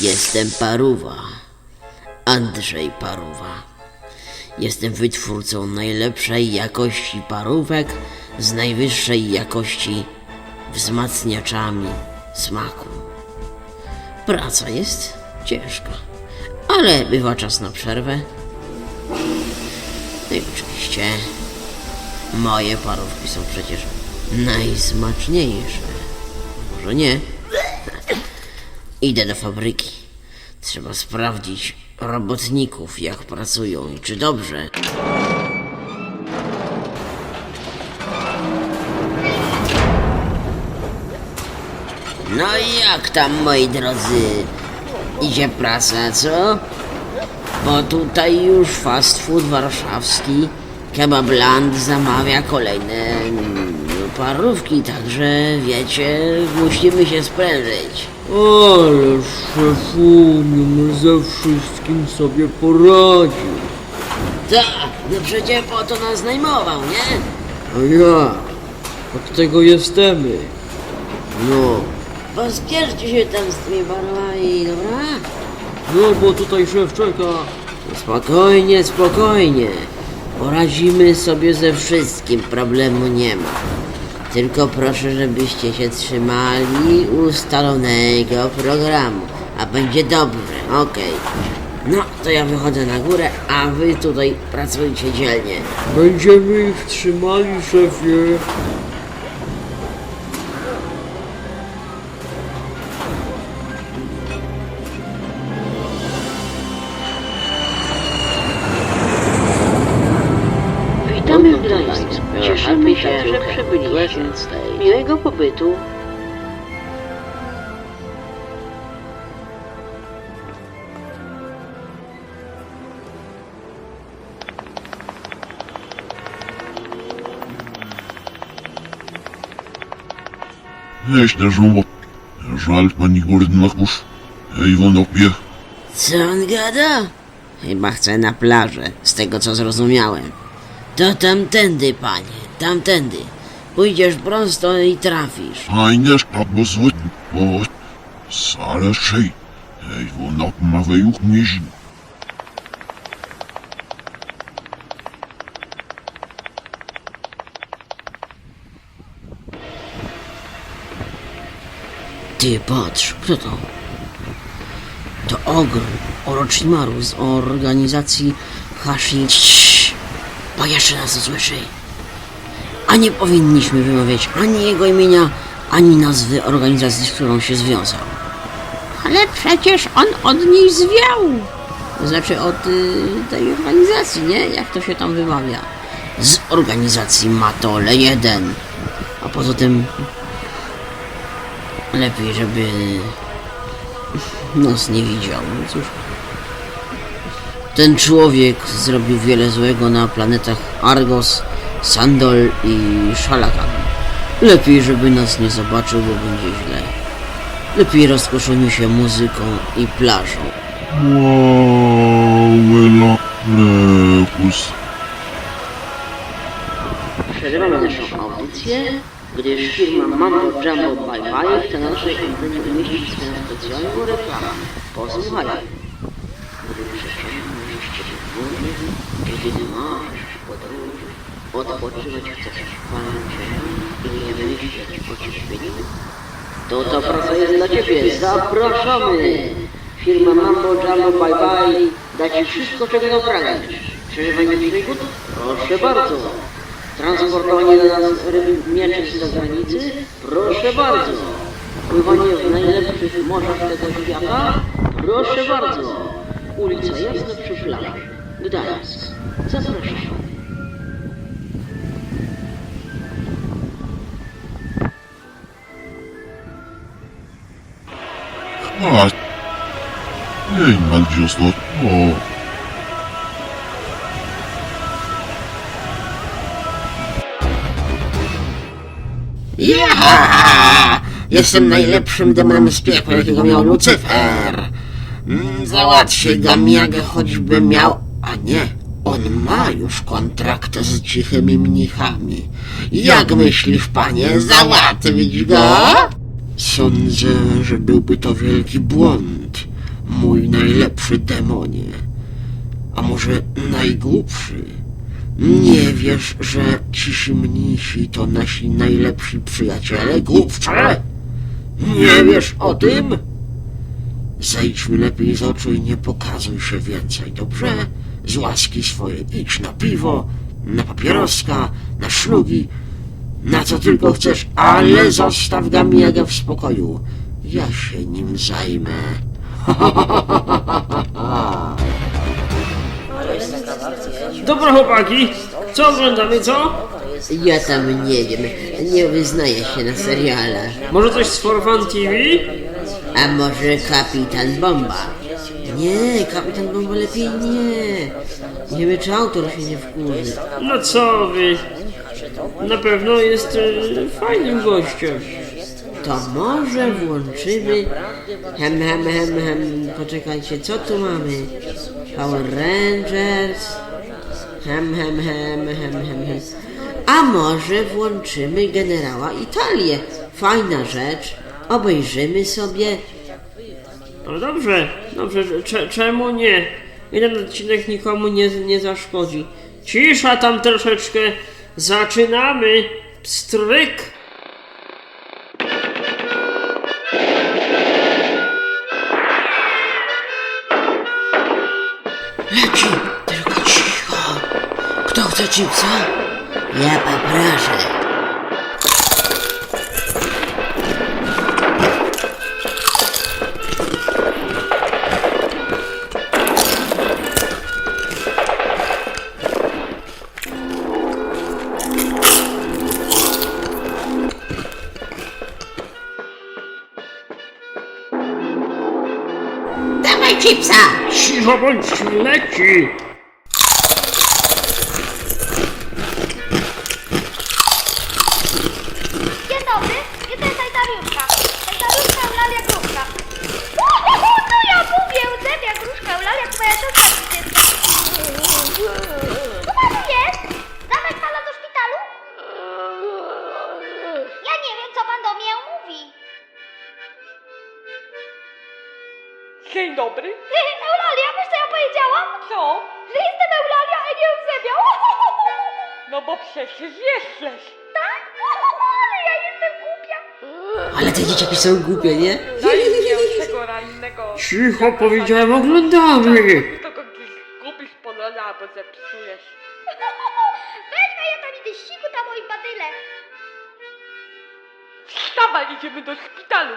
Jestem Paruwa. Andrzej Paruwa. Jestem wytwórcą najlepszej jakości parówek z najwyższej jakości wzmacniaczami smaku. Praca jest ciężka, ale bywa czas na przerwę. No i oczywiście moje parówki są przecież najsmaczniejsze. Może nie? Idę do fabryki. Trzeba sprawdzić robotników, jak pracują i czy dobrze. No i jak tam, moi drodzy? Idzie praca, co? Bo tutaj już fast food warszawski Kebabland zamawia kolejne mm, parówki, także wiecie, musimy się sprężyć. Ale szefuniu ze wszystkim sobie poradził. Tak, no przecież po to nas najmował, nie? A jak? Od tego jesteśmy. No. Pospieszcie się tam z tymi barwami, dobra? No bo tutaj szef czeka. Spokojnie, spokojnie. Poradzimy sobie ze wszystkim, problemu nie ma. Tylko proszę, żebyście się trzymali ustalonego programu, a będzie dobrze, okej. No, to ja wychodzę na górę, a wy tutaj pracujcie dzielnie. Będziemy ich trzymali, szefie. Się, że przybyliście. Miłego pobytu. Leśna żoło. Żal pani Gordnachusz. Ej, wonopie. Co on gada? Chyba chce na plażę, z tego co zrozumiałem. To tamtędy, panie, tamtędy. Pójdziesz prosto i trafisz. Fajniesz, albo zły. Bo... Sale szej. Ej, wonop ma wejuch nieźli. Ty patrz, kto to? To ogr Orochimaru z organizacji Hashi... Ciii, Bo jeszcze nas usłyszy. A nie powinniśmy wymawiać ani jego imienia, ani nazwy organizacji, z którą się związał. Ale przecież on od niej zwiał. Znaczy od y, tej organizacji, nie? Jak to się tam wymawia? Z organizacji Matole 1. A poza tym Lepiej, żeby nas nie widział. No cóż. Ten człowiek zrobił wiele złego na planetach Argos, Sandol i Shalakan. Lepiej, żeby nas nie zobaczył, bo będzie źle. Lepiej rozkoszujmy się muzyką i plażą. Wow, lechus. Przerywamy naszą audycję, gdyż firma Mambo Jumbo Bye Bye chce na naszej antenie umieścić swoją specjalną reklamę. Posłuchaj. Gdy w górę, kiedy marzysz podróży, odpoczywać chcesz w Panem i nie myśleć o cierpieniu, to ta praca jest dla Ciebie. Zapraszamy! Firma Mambo Jumbo Bye Bye da Ci wszystko, czego dopragniesz. Przeżywanie przygód? Proszę bardzo. Transportowanie dla nas ryb mieczy z zagranicy? Proszę bardzo. Pływanie w najlepszych morzach tego świata? Proszę bardzo. Ulica Jasna przy plaży. Gdańsk. Zapraszam. A. Ej, maldziosło. O. Ja! Jestem najlepszym demonem z piekła, jakiego miał Lucyfer. Mm, Załatwię Gamiagę, choćby miał... A nie, on ma już kontrakt z cichymi mnichami. Jak myślisz, panie, załatwić go? Sądzę, że byłby to wielki błąd, mój najlepszy demonie. A może najgłupszy? Nie wiesz, że cisi mnisi to nasi najlepsi przyjaciele, głupcze? Nie wiesz o tym? Zejdźmy lepiej z oczu i nie pokazuj się więcej, dobrze? Z łaski swojej idź na piwo, na papieroska, na szlugi, na co tylko chcesz, ale zostaw Gamiegę w spokoju. Ja się nim zajmę. Dobra chłopaki, co oglądamy, co? Ja tam nie wiem, nie wyznaję się na seriale. Może coś z For Fun TV? A może Kapitan Bomba? Nie, Kapitan Bomba lepiej nie. Nie wiem, czy autor się nie wkurzy. No co wy? Na pewno jest e, fajnym gościem. To może włączymy... Hem, hem, hem, hem. Poczekajcie, co tu mamy? Power Rangers... Hem, hem, hem, hem, hem, hem. A może włączymy Generała Italię? Fajna rzecz. Obejrzymy sobie. No dobrze, dobrze, cze, czemu nie? Jeden odcinek nikomu nie, nie zaszkodzi. Cisza tam troszeczkę, zaczynamy. Stryk. Leci, tylko cicho. Kto chce chipsa? Ja poproszę. Dawaj chipsa! Cicho bądź, leci. Dzień Dzień dobry. Eulalia, wiesz co ja powiedziałam? Co? Że jestem Eulalia, a nie Eusebia. No bo przecież jesteś. Tak? Ale ja jestem głupia. Ale te dzieciaki są głupie, nie? Daj mi pierwszego rannego. Cicho powiedziałem, oglądamy. To go gdzieś zgubisz po drodze albo zepsujesz. Weźmy ja tam idę siku tam moim badyle. Wstawaj, idziemy do szpitalu.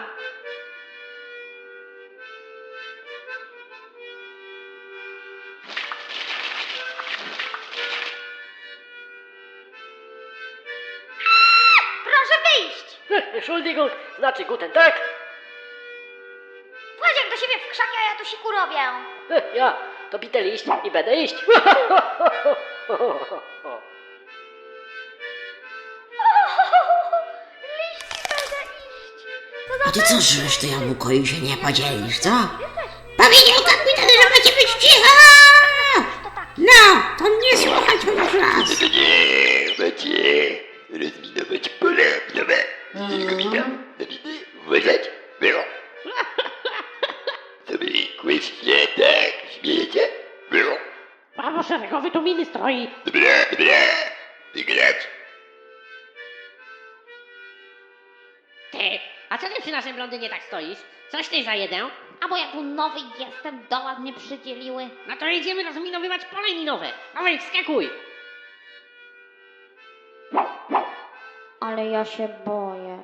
Wyjść. Entschuldigung, znaczy guten Tag. Właź jak do siebie w krzaki, a ja tu siku robię. Ja, to bitte iść i będę iść. Liści będę iść. Co za A ty co żresz, ty jabłko i się nie podzielisz, co? Powiedział kapitan, że macie być cicho! No, to nie słuchać chociaż raz. Macie rozminować pola nowe. Tylko witam. Nowiny uważać. Było. To były kwestie, tak? Śmiejecie? Było. Brawo, szeregowy tu miny stroi. Dobra, dobra. Wygrać. Ty, a co ty przy naszym blondynie tak stoisz? Coś ty za jeden? A bo ja tu nowy jestem, doła mnie przydzieliły. No to jedziemy rozminowywać pole minowe. Dawaj, wskakuj. Ale ja się boję.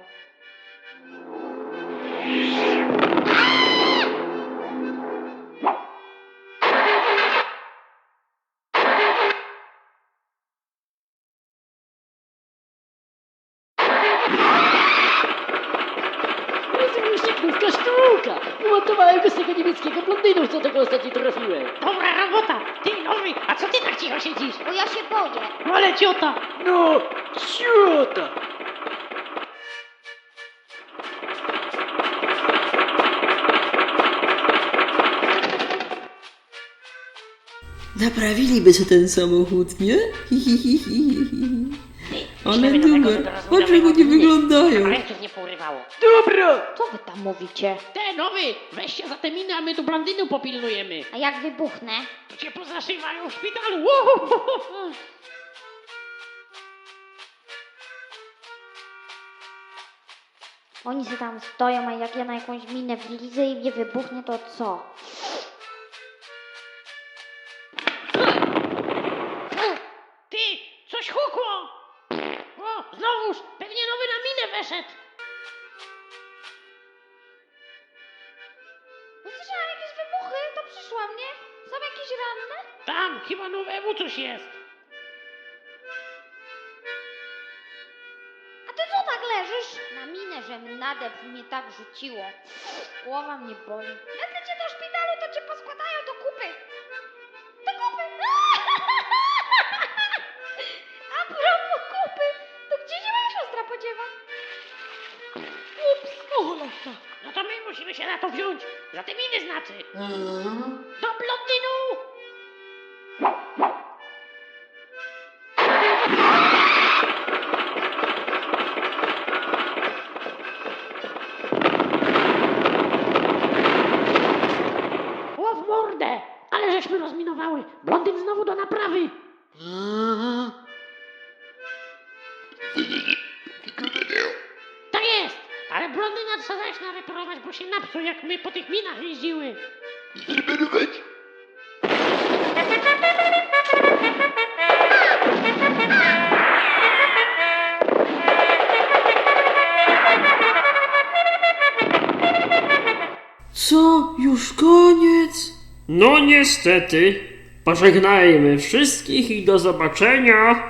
Naprawiliby sobie ten samochód, nie? Hi, hi, hi, hi, hi, hi. Ale Ślemy do tego, numer, jak oni wyglądają. Ręków nie pourywało. Dobra! Co wy tam mówicie? Te nowy, weź się za te miny, a my tu blondynu popilnujemy. A jak wybuchnę? To cię pozaszywają w szpitalu. Uhuhuhu. Oni se tam stoją, a jak ja na jakąś minę wlizę i nie wybuchnie, to co? Wybuchy, to przyszłam, nie? Są jakieś ranne? Tam, chyba nowemu coś jest. A ty co tak leżysz? Na minę, że nadep mnie tak rzuciło. Głowa mnie boli. Wezmę musimy się na to wziąć. Za te miny znaczy. Do blondynu. O w mordę! Ale żeśmy rozminowały. Blondyn znowu do naprawy. Ale blondyna trzeba zaś nareperować, bo się napsuł, jak my po tych minach jeździły. Zreperować? Co? Już koniec? No niestety. Pożegnajmy wszystkich i do zobaczenia.